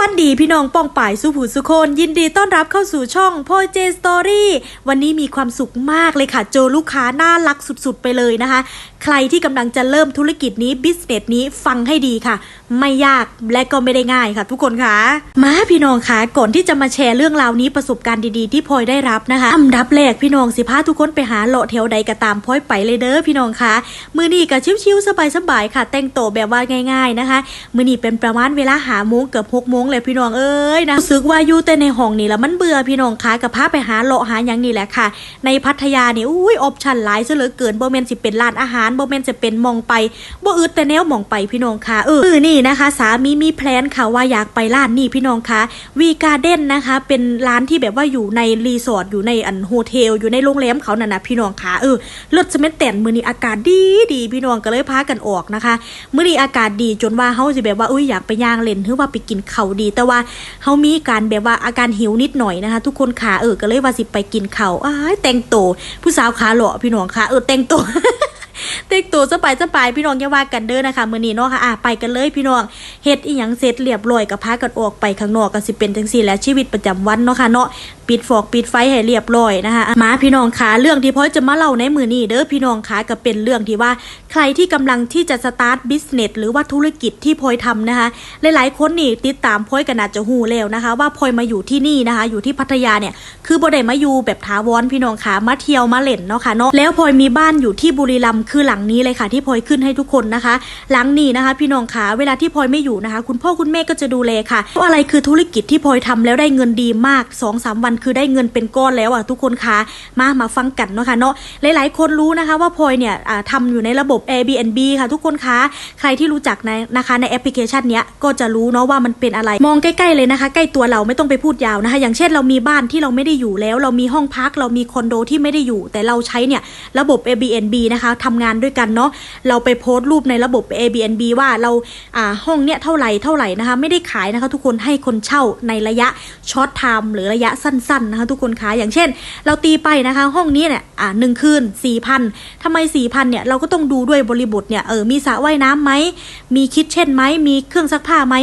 วัสดีพี่น้องป้องป่ายสุผูสุคน ยินดีต้อนรับเข้าสู่ช่องพ่อเจสตอรี่วันนี้มีความสุขมากเลยค่ะ เจอลูกค้าน่ารักสุดๆ ไปเลยนะคะ ใครที่กำลังจะเริ่มธุรกิจนี้บิสเนสนี้ฟังให้ดีค่ะ ไม่ยากและก็ไม่ได้ง่ายค่ะ ทุกคนค่ะ มาพี่น้องค่ะก่อนที่จะมาแชร์เรื่องราวนี้ประสบการณ์ดีๆ ที่พลอยได้รับนะคะอันดับแรกพี่น้องสิพาทุกคนไปหาเลาะแถวใดก็ตามพลอยไปเลยเด้อพี่น้องค่ะมือนี้ก็ชิวๆสบายๆค่ะ แต่งตัวแบบว่าง่าย ๆนะคะ มือนี้เป็นประมาณเวลาหาโมงเกือบหกโมงเลยพี่น้องเอ้ยนะรู้สึกว่าอยู่แต่ในห้องนี่แล้วมันเบื่อพี่น้องค่ะกับพาไปหาเลาะหาอย่างนี่แหละค่ะ ในพัทยานี่อุ้ยออปชั่นหลายซะเหลือเกินบ่แม่นสิเป็นร้านอาหารโบ่แม่นจะเป็นมองไปโบอึดแต่แนวมองไปพี่น้องค่ะเออนี่นะคะ สามีมีแพลนค่ะว่าอยากไปร้านนี่พี่น้องค่ะวีการ์เด้นนะคะ เป็นร้านที่แบบว่าอยู่ในรีสอร์ทอยู่ในอันโฮเทลอยู่ในโรงแรมเขาน่ะนะพี่น้องค่ะเออเลิศสเม็ดแต่นมือนี้อากาศดีดีพี่น้องก็เลยพากันออกนะคะ มือนี้อากาศดีจนว่าเฮาสิแบบว่าอุ้ยอยากไปย่างเล่นหรือว่าไปกินเขาดี แต่ว่าเขามีการแบบว่าอาการหิวนิดหน่อยนะคะ ทุกคนขาเออก็เลยว่าสิไปกินข้าวอ้ายแต่งตัวผู้สาวขาหล่อพี่น้องขาเออแต่งตัวเต็กตัวสบายสบายพี่น้องอย่าว่ากันเด้อนะคะมื้อนี้เนาะค่ะอะไปกันเลยพี่น้องเฮ็ดอีหยังเสร็จเรียบร้อยก็พากันออกไปข้างนอกก็สิเป็นจังซี่แหละชีวิตประจำวันเนาะค่ะเนาะ ปิดฟอกปิดไฟให้เรียบร้อยนะคะมาพี่น้องคะเรื่องที่พ่อยจะมาเล่าในมือนี้เด้อพี่น้องคะก็เป็นเรื่องที่ว่า ใครที่กำลังที่จะสตาร์ทบิสเนสหรือว่าธุรกิจที่พลอยทำนะคะ หลายๆคนนี่ติดตามพลอยกันอาจจะหูแล้วนะคะ ว่าพลอยมาอยู่ที่นี่นะคะ อยู่ที่พัทยาเนี่ยคือบ่ได้มาอยู่แบบถาวรพี่น้องคะมาเที่ยวมาเล่นเนาะค่ะเนาะแล้วพลอยมีบ้านอยู่ที่บุรีรัมย์คือหลังนี้เลยค่ะ ที่พลอยขึ้นให้ทุกคนนะคะ หลังนี้นะคะ พี่น้องคะเวลาที่พลอยไม่อยู่นะคะ คุณพ่อคุณแม่ก็จะดูแลค่ะเพราะอะไรคือธุรกิจที่พลอยทำแล้วได้เงินดีมาก2อสวันคือได้เงินเป็นก้อนแล้วอะทุกคนคะมามาฟังกันเนาะค่ะเนาะหลาย ๆ คนรู้นะคะว่าพลอยเนี่ยทำอยู่ในระบบ Airbnb ค่ะทุกคนคะใครที่รู้จักในนะคะในแอปพลิเคชันเนี้ยก็จะรู้เนาะว่ามันเป็นอะไรมองใกล้ ๆ เลยนะคะ ใกล้ตัวเราไม่ต้องไปพูดยาวนะคะ อย่างเช่นเรามีบ้านที่เราไม่ได้อยู่แล้ว เรามีห้องพักเรามีคอนโดที่ไม่ได้อยู่ แต่เราใช้เนี่ยระบบ Airbnb นะคะทำงานด้วยกันเนาะเราไปโพสต์รูปในระบบ Airbnb ว่าเราอ่าห้องเนี้ยเท่าไหร่เท่าไหร่นะคะ ไม่ได้ขายนะคะ ทุกคนให้คนเช่าในระยะช็อตไทม์หรือระยะสั้นๆนะคะทุกคนคะอย่างเช่น เราตีไปนะคะห้องนี้เนี่ยอ่าหนึ่งคืนสี่พันทำไมสี่พันเนี่ยเราก็ต้องดูด้วยบริบทเนี่ยเออมีสระว่ายน้ำไหมมีคิดเช่นไหมมีเครื่องซักผ้าไหม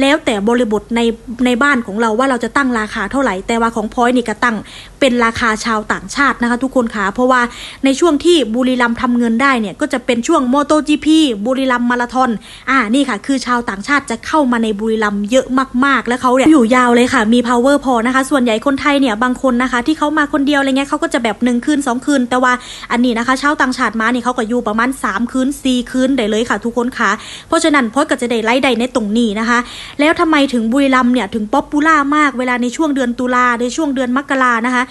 แล้วแต่บริบทในในบ้านของเราว่าเราจะตั้งราคาเท่าไหร่ แต่ว่าของพอยนี่ก็ตั้งเป็นราคาชาวต่างชาตินะคะทุกคนคะเพราะว่าในช่วงที่บุรีรัมย์ทำเงินได้เนี่ยก็จะเป็นช่วงโมโต GP บุรีรัมย์มาราธอนอ่านี่ค่ะ คือชาวต่างชาติจะเข้ามาในบุรีรัมย์เยอะมาก ๆ แล้วเขาเนี่ยอยู่ยาวเลยค่ะมี power พอนะคะ ส่วนใหญ่คนไทยเนี่ยบางคนนะคะ ที่เขามาคนเดียวอะไรเงี้ยเขาก็จะแบบหนึ่งคืนสองคืน แต่ว่าอันนี้นะคะชาวต่างชาติมาเนี่ยเขาก็อยู่ประมาณ3คืน4คืนได้เลยค่ะทุกคนค่ะเพราะฉะนั้นพอยก็จะได้ไล่ใดในตรงนี้นะคะ แล้วทำไมถึงบุรีรัมเนี่ยถึงป๊อปปูล่ามากเวลาในช่วงเดือนตุลาในช่วงเดือนมกรานะคะ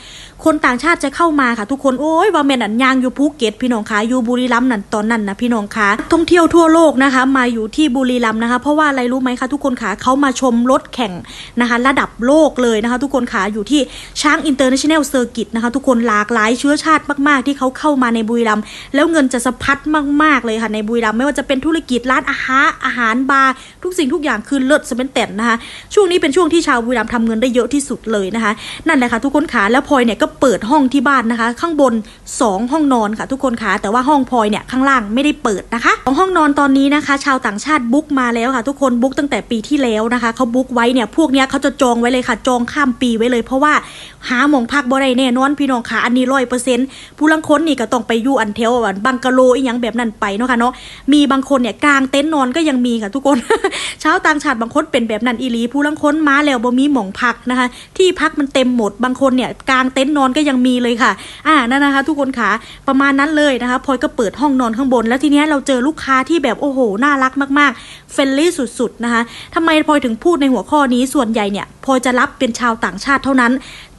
คนต่างชาติจะเข้ามาค่ะทุกคนโอ้ยว่าแม่นอันยางอยู่ภูเก็ตพี่น้องคะอยู่บุรีรัมย์นั่นตอนนั้นนะพี่น้องคะท่องเที่ยวทั่วโลกนะคะ มาอยู่ที่บุรีรัมย์นะคะ เพราะว่าอะไรรู้ไหมคะทุกคนคะเขามาชมรถแข่งนะคะ ระดับโลกเลยนะคะ ทุกคนคะอยู่ที่ช้างอินเตอร์เนชั่นแนลเซอร์กิตนะคะ ทุกคนหลากหลายเชื้อชาติมาก ๆ ที่เขาเข้ามาในบุรีรัมย์แล้วเงินจะสะพัดมาก ๆ เลยค่ะในบุรีรัมย์ไม่ว่าจะเป็นธุรกิจร้านอาหารอาหารบาร์ทุกสิ่งทุกอย่างคือเลิศสเปนเต็นนะคะช่วงนี้เป็นช่วงที่ชาวบุรีรัมย์ทำเงินได้เยอะที่สุดเลยนะคะ นั่นแหละค่ะทุกคนคะแล้วพลอยเนี่ยก็เปิดห้องที่บ้านนะคะ ข้างบน 2 ห้องนอนค่ะทุกคนคะแต่ว่าห้องพลอยเนี่ยข้างล่างไม่ได้เปิดนะคะของห้องนอนตอนนี้นะคะ ชาวต่างชาติบุ๊กมาแล้วค่ะ ทุกคนบุ๊กตั้งแต่ปีที่แล้วนะคะเขาบุ๊กไว้เนี่ยพวกเนี้ยเขาจะจองไว้เลยค่ะ จองข้ามปีไว้เลย เพราะว่า หาหมองพักบ่ได้แน่นอนพี่น้องค่ะ อันนี้ร้อยเปอร์เซ็นต์ผู้ลังคนนี่ก็ต้องไปอยู่อันเทลอันบังกะโลอีหยังแบบนั้นไปเนาะค่ะเนาะมีบางคนเนี่ยกลางเต็นท์นอนก็ยังมีค่ะทุกคนชาวต่างชาติบางคนเป็นแบบนั้นอีหลีผู้ลังคนมาแล้วบ่มีหมองพักนะคะ ที่พักมันเต็มหมดบางคนเนี่ยกลางเต็นท์นอนก็ยังมีเลยค่ะ อ่านั่นนะคะ ทุกคนค่ะประมาณนั้นเลยนะคะพลอยก็เปิดห้องนอนข้างบน แล้วทีเนี้ยเราเจอลูกค้าที่แบบโอ้โหน่ารักมากๆเฟรนลี่สุดๆนะคะทำไมพลอยถึงพูดในหัวข้อนี้ส่วนใหญ่เนี่ยพลอยจะรับเป็นชาวต่างชาติเท่านั้น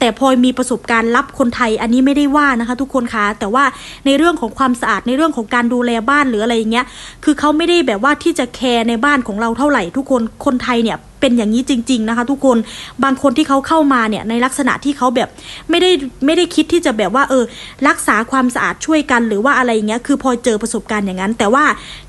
แต่พลอยมีประสบการณ์รับคนไทยอันนี้ไม่ได้ว่านะคะทุกคนคะแต่ว่าในเรื่องของความสะอาดในเรื่องของการดูแลบ้านหรืออะไรอย่างเงี้ยคือเขาไม่ได้แบบว่าที่จะแคร์ในบ้านของเราเท่าไหร่ทุกคนคนไทยเนี่ย เป็นอย่างนี้จริง ๆนะคะ ทุกคนบางคนที่เขาเข้ามาเนี่ยในลักษณะที่เขาแบบไม่ได้ไม่ได้คิดที่จะแบบว่าเออ รักษาความสะอาดช่วยกันหรือว่าอะไรอย่างเงี้ยคือพอเจอประสบการณ์อย่างนั้น แต่ว่า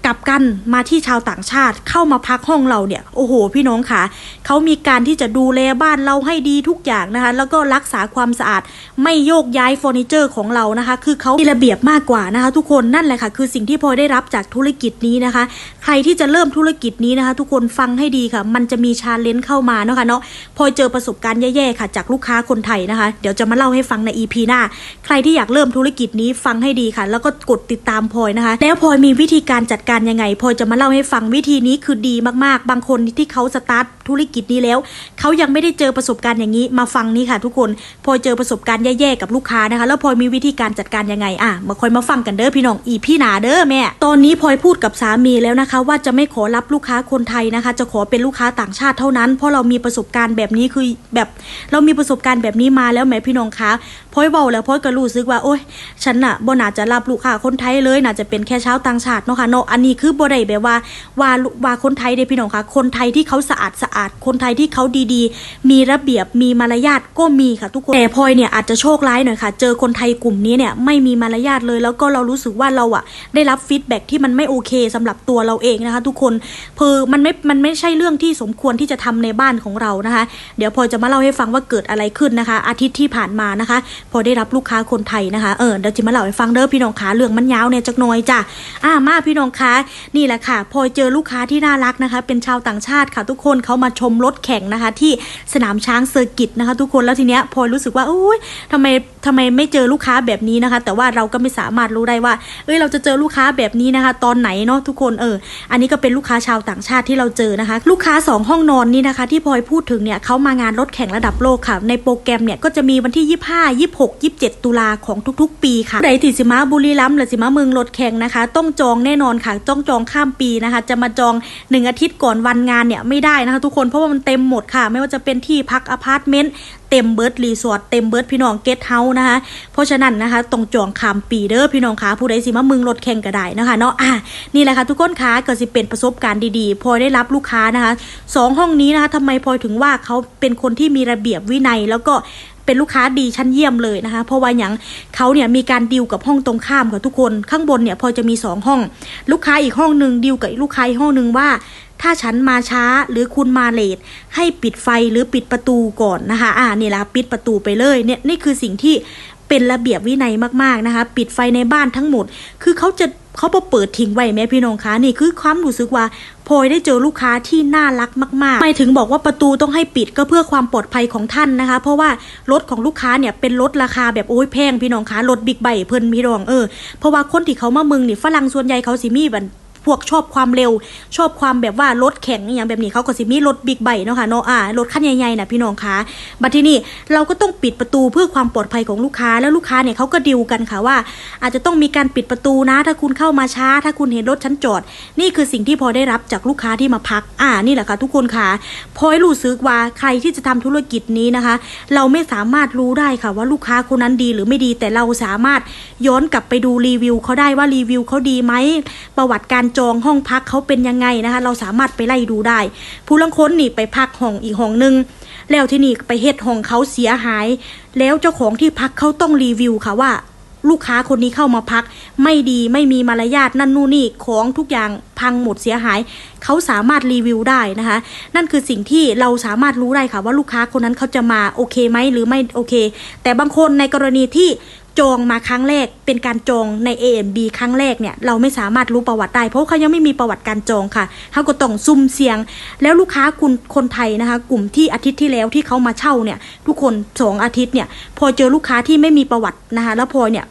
กลับกันมาที่ชาวต่างชาติเข้ามาพักห้องเราเนี่ยโอ้โห พี่น้องค่ะเขามีการที่จะดูแลบ้านเราให้ดีทุกอย่างนะคะ แล้วก็รักษาความสะอาดไม่โยกย้ายเฟอร์นิเจอร์ของเรานะคะ คือเขามีระเบียบมากกว่านะคะ ทุกคนนั่นแหละค่ะ คือสิ่งที่พลอยได้รับจากธุรกิจนี้นะคะ ใครที่จะเริ่มธุรกิจนี้นะคะ ทุกคนฟังให้ดีค่ะ มันจะมีชาเลนจ์เข้ามาเนาะค่ะเนาะพอเจอประสบการณ์แย่ๆค่ะ จากลูกค้าคนไทยนะคะ เดี๋ยวจะมาเล่าให้ฟังใน EP หน้า ใครที่อยากเริ่มธุรกิจนี้ฟังให้ดีค่ะ แล้วก็กดติดตามพลอยนะคะ แล้วพลอยมีวิธีการจัดการยังไงพลอยจะมาเล่าให้ฟังวิธีนี้คือดีมากๆ บางคนที่เขาสตาร์ท ธุรกิจนี้แล้ว เขายังไม่ได้เจอประสบการณ์อย่างนี้มาฟังนี่ค่ะ ทุกคนพลอยเจอประสบการณ์แย่ๆกับลูกค้านะคะ แล้วพลอยมีวิธีการจัดการยังไงอะมาคอยมาฟังกันเด้อพี่น้องอีพี่หนาเด้อแม่ตอนนี้พลอยพูดกับสามีแล้วนะคะ ว่าจะไม่ขอรับลูกค้าคนไทยนะคะ จะขอเป็นลูกค้าต่างชาติเท่านั้น เพราะเรามีประสบการณ์แบบนี้คือแบบเรามีประสบการณ์แบบนี้มาแล้วแหมพี่น้องคะพลอยเบาแล้วพลอยก็รู้สึกว่าโอ๊ยฉันน่ะบ่น่าจะรับลูกค้าคนไทยเลยน่าจะเป็นแค่ชาวต่างชาติเนาะค่ะเนาะอันนี้คือบ่ได้แบบว่าว่าว่าคนไทยเด้พี่น้องคะคนไทยที่เขาสะอาดสะอาดคนไทยที่เขาดีๆ มีระเบียบมีมารยาทก็มีค่ะทุกคนแต่พลอยเนี่ยอาจจะโชคร้ายหน่อยค่ะ เจอคนไทยกลุ่มนี้เนี่ยไม่มีมารยาทเลย แล้วก็เรารู้สึกว่าเราอะได้รับฟีดแบ็กที่มันไม่โอเคสำหรับตัวเราเองนะคะ ทุกคนคือมันไม่มันไม่ใช่เรื่องที่สมควรที่จะทำในบ้านของเรานะคะ เดี๋ยวพลอยจะมาเล่าให้ฟังว่าเกิดอะไรขึ้นนะคะ อาทิตย์ที่ผ่านมานะคะ พอได้รับลูกค้าคนไทยนะคะเออเดี๋ยวจะมาเล่าให้ฟังเด้อพี่น้องขาเรื่องมันยาวเนี่ยจักน่อยจ้ะอ่ามาพี่น้องคะนี่แหละค่ะพลอยเจอลูกค้าที่น่ารักนะคะ เป็นชาวต่างชาติค่ะ ทุกคนเขามาชมรถแข่งนะคะ ที่สนามช้างเซอร์กิตนะคะ ทุกคนแล้วทีเนี้ยพลอรู้สึกว่าโอ้ยทำไมทำไมไม่เจอลูกค้าแบบนี้นะคะ แต่ว่าเราก็ไม่สามารถรู้ได้ว่า เอ้ยเราจะเจอลูกค้าแบบนี้นะคะ ตอนไหนเนาะทุกคนเออ อันนี้ก็เป็นลูกค้าชาวต่างชาติที่เราเจอนะคะ ลูกค้าสองห้องนอนนี่นะคะ ที่พลอยพูดถึงเนี่ยเขามางานรถแข่งระดับโลกค่ะ ในโปรแกรมเนี่ยก็จะมีวันที่ 25 26 27 ตุลาของทุก ๆ ปีค่ะใดที่สิมาบุรีรัมย์หรือสิมาเมืองรถแข่งนะคะ ต้องจองแน่นอนค่ะต้องจองข้ามปีนะคะ จะมาจองหนึ่งอาทิตย์ก่อนวันงานเนี่ยไม่ได้นะคะทุกคนเพราะว่ามันเต็มหมดค่ะ ไม่ว่าจะเป็นที่พักอพาร์ตเมนต์เต็มเบิร์ดรีสอร์ทเต็มเบิร์ดพี่น้องเกสเฮาส์นะคะเพราะฉะนั้นนะคะต้องจองคามปีเด้อพี่น้องคะผู้ใดสิมามึงรถแข่งก็ได้นะคะเนาะอะนี่แหละค่ะทุกคนคะก็สิเป็นประสบการณ์ดีๆพลอยได้รับลูกค้านะคะสองห้องนี้นะคะทำไมพลอยถึงว่าเขาเป็นคนที่มีระเบียบวินัยแล้วก็ เป็นลูกค้าดีชั้นเยี่ยมเลยนะคะ เพราะว่าอย่างเขาเนี่ยมีการดิวกับห้องตรงข้ามกับทุกคน ข้างบนเนี่ยพอจะมีสองห้อง ลูกค้าอีกห้องหนึ่งดิวกับลูกค้าอีกห้องหนึ่งว่า ถ้าฉันมาช้าหรือคุณมาเลทให้ปิดไฟหรือปิดประตูก่อนนะคะ อ่านี่แหละปิดประตูไปเลยเนี่ยนี่คือสิ่งที่เป็นระเบียบวินัยมากๆนะคะ ปิดไฟในบ้านทั้งหมด คือเขาจะ เขาพอเปิดทิ้งไว้แม่พี่น้องคะนี่คือความรู้สึกว่าพลอยได้เจอลูกค้าที่น่ารักมากๆ ไม่ถึงบอกว่าประตูต้องให้ปิดก็เพื่อความปลอดภัยของท่านนะคะ เพราะว่ารถของลูกค้าเนี่ยเป็นรถราคาแบบโอ้ยแพงพี่น้องคะรถบิ๊กไบค์เพิ่นพี่น้องเออเพราะว่าคนที่เขามาเมืองนี่ฝรั่งส่วนใหญ่เขาสิมีบัน พวกชอบความเร็ว ชอบความแบบว่ารถแข็งอย่างแบบนี้เขาก็สิมีรถบิ๊กไบค์เนาะค่ะเนาะอ่ารถคันใหญ่ๆนะพี่น้องคะบัดที่นี่เราก็ต้องปิดประตูเพื่อความปลอดภัยของลูกค้าแล้วลูกค้าเนี่ยเขาก็ดิวกันค่ะว่า อาจจะต้องมีการปิดประตูนะ ถ้าคุณเข้ามาช้า ถ้าคุณเห็นรถชั้นจอด นี่คือสิ่งที่พอได้รับจากลูกค้าที่มาพัก อ่านี่แหละค่ะทุกคนค่ะพอยรู้สึกว่าใครที่จะทำธุรกิจนี้นะคะ เราไม่สามารถรู้ได้ค่ะว่าลูกค้าคนนั้นดีหรือไม่ดีแต่เราสามารถย้อนกลับไปดูรีวิวเขาได้ว่ารีวิวเขาดีไหมประวัติการจองห้องพักเขาเป็นยังไงนะคะ เราสามารถไปไล่ดูได้ ผู้ลังค้นนี่ไปพักห้องอีกห้องหนึ่งแล้วที่นี่ไปเฮ็ดห้องเขาเสียหาย แล้วเจ้าของที่พักเขาต้องรีวิวค่ะว่า ลูกค้าคนนี้เข้ามาพัก ไม่ดีไม่มีมารยาทนั่นนู่นนี่ของทุกอย่างพังหมดเสียหาย เขาสามารถรีวิวได้นะคะ นั่นคือสิ่งที่เราสามารถรู้ได้ค่ะว่าลูกค้าคนนั้นเขาจะมาโอเคไหมหรือไม่โอเค แต่บางคนในกรณีที่ จองมาครั้งแรก เป็นการจองใน AMB ครั้งแรกเนี่ยเราไม่สามารถรู้ประวัติได้ เพราะเขายังไม่มีประวัติการจองค่ะเขาก็ต้องซุ่มเสียง แล้วลูกค้าคุณคนไทยนะคะ กลุ่มที่อาทิตย์ที่แล้วที่เขามาเช่าเนี่ย ทุกคนสองอาทิตย์เนี่ยพอเจอลูกค้าที่ไม่มีประวัตินะคะ แล้วพอเนี่ย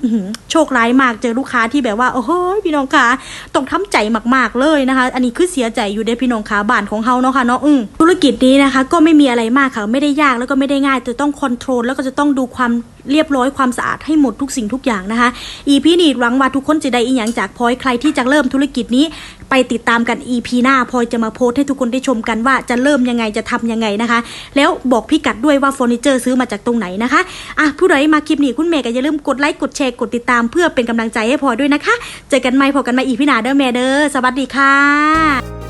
โชคร้ายมากเจอลูกค้าที่แบบว่าโอ้โหพี่น้องคะต้องทำใจมากๆเลยนะคะ อันนี้คือเสียใจอยู่ในพี่น้องคะบ้านของเฮาเนาะค่ะเนาะอืธุรกิจนี้นะคะ ก็ไม่มีอะไรมากค่ะไม่ได้ยากแล้วก็ไม่ได้ง่ายแต่ต้องคอนโทรลแล้วก็จะต้องดูความ เรียบร้อยความสะอาดให้หมดทุกสิ่งทุกอย่างนะคะ EP นี้หวังว่าทุกคนจะได้อีกอย่างจากพอยใครที่จะเริ่มธุรกิจนี้ไปติดตามกัน EP หน้าพอยจะมาโพสให้ทุกคนได้ชมกันว่าจะเริ่มยังไงจะทำยังไงนะคะ แล้วบอกพี่กัดด้วยว่าเฟอร์นิเจอร์ซื้อมาจากตรงไหนนะคะอะผู้ใดมาคลิปนี้คุณเมย์ก็อย่าลืมกดไลค์กดแชร์กดติดตามเพื่อเป็นกำลังใจให้พอยด้วยนะคะ เจอกันใหม่พอกันใหมาอีพีหน้าเด้อแม่เด้อสวัสดีค่ะ